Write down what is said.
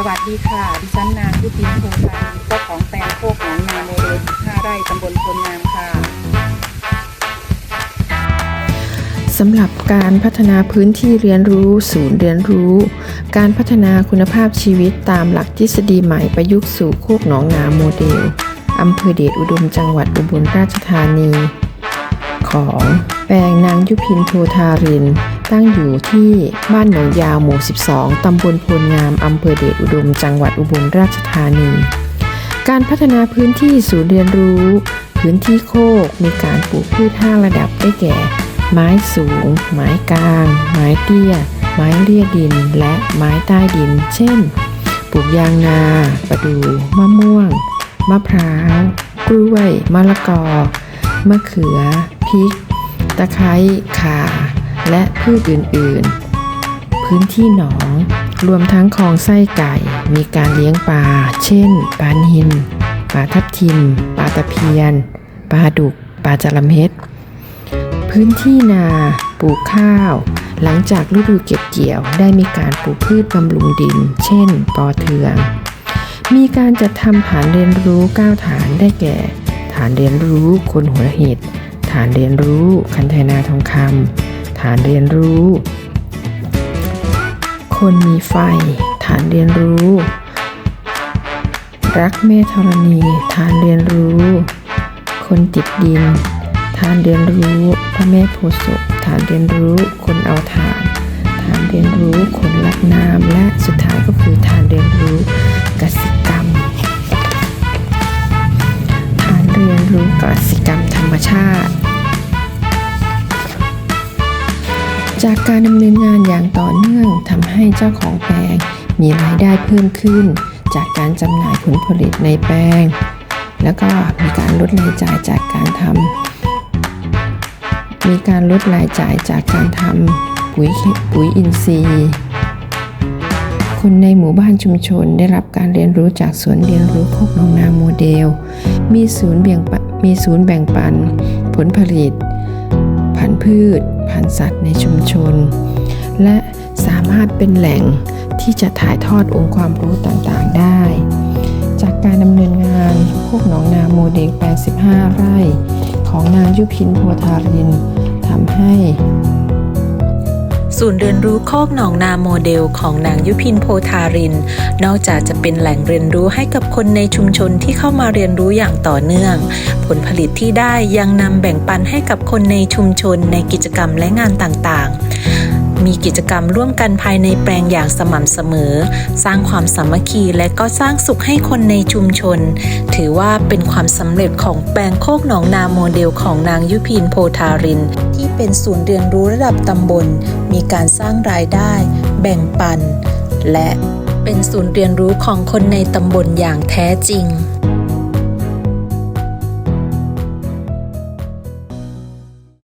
สวัสดีค่ะ ดิฉันนางยุพินโพธานีเจ้าของแปลงโคกหนองนาโมเดล15ไร่ตำบลพลงามค่ะสำหรับการพัฒนาพื้นที่เรียนรู้ ศูนย์เรียนรู้ การพัฒนาคุณภาพชีวิตตามหลักทฤษฎีใหม่ประยุกต์สู่โคกหนองนาโมเดลอำเภอเดชอุดมจังหวัดอุบลราชธานี ของแปลงนางยุพินโพธาริน ตั้งอยู่ที่บ้านหนองยาวหมู่ 12 ตำบลโพลงาม อำเภอเดชอุดม จังหวัดอุบลราชธานี การพัฒนาพื้นที่ศูนย์เรียนรู้ พื้นที่โคกมีการปลูกพืชห้าระดับได้แก่ ไม้สูง ไม้กลาง ไม้เตี้ย ไม้เลี่ยดิน และไม้ใต้ดิน เช่น ปลูกยางนา ประดู มะม่วง มะพร้าว กล้วย มะละกอ มะเขือ พริก ตะไคร้ ข่า และพืชอื่นๆ พื้นที่หนอง รวมทั้งคลองไส้ไก่ มีการเลี้ยงปลา เช่น ปลานิลปลาทับทิม ปลาตะเพียน ปลาดุก ปลาจระเม็ด พื้นที่นา ปลูกข้าว หลังจากฤดูเก็บเกี่ยว ได้มีการปลูกพืชบำรุงดิน เช่น ปอเทือง มีการจัดทำฐานเรียนรู้ 9 ฐานได้แก่ ฐานเรียนรู้คนหัวเห็ดฐานเรียนรู้คันไทนาทองคำานเรียนรู้ คนมีไฟ ฐานเรียนรู้ รักแม่ธรณี ฐานเรียนรู้ คนติดดิน ฐานเรียนรู้ พระแม่โพธิ์ศพฐานเรียนรู้ คนเอาฐาน ฐานเรียนรู้ คนรักน้ำและสุดท้ายก็คือฐานเรียนรู้กสิกรรม ฐานเรียนรู้กสิกรรมธรรมชาติ จากการดำเนินงานอย่างต่อเนื่องทำให้เจ้าของแปลงมีรายได้เพิ่มขึ้น จากการจำหน่ายผลผลิตในแปลง แล้วก็มีการลดรายจ่ายจากการทำมีการลดรายจ่ายจากการทำปุ๋ยปุ๋ยอินทรีย์ คนในหมู่บ้านชุมชนได้รับการเรียนรู้จากสวนเรียนรู้โคกนองนาโมเดล มีศูนย์แบ่งปันมีศูนย์แบ่งปัน ผลผลิตพันพืช พันธุ์สัตว์ในชุมชน และสามารถเป็นแหล่งที่จะถ่ายทอดองค์ความรู้ต่างๆได้ จากการดำเนินงานพวกหนองนาโมเดล 85 ไร่ ของนางยุพินโพธารินทำให้ ศูนย์เรียนรู้โคกหนองนาโมเดลของนางยุพินโพธาริน นอกจากจะเป็นแหล่งเรียนรู้ให้กับคนในชุมชนที่เข้ามาเรียนรู้อย่างต่อเนื่อง ผลผลิตที่ได้ยังนำแบ่งปันให้กับคนในชุมชนในกิจกรรมและงานต่างๆ มีกิจกรรมร่วมกันภายในแปลงอย่างสม่ำเสมอ สร้างความสามัคคีและก็สร้างสุขให้คนในชุมชน ถือว่าเป็นความสำเร็จของแปลงโคกหนองนาโมเดลของนางยุพินโพธาริน ที่เป็นศูนย์เรียนรู้ระดับตำบล มีการสร้างรายได้ แบ่งปัน และเป็นศูนย์เรียนรู้ของคนในตำบลอย่างแท้จริง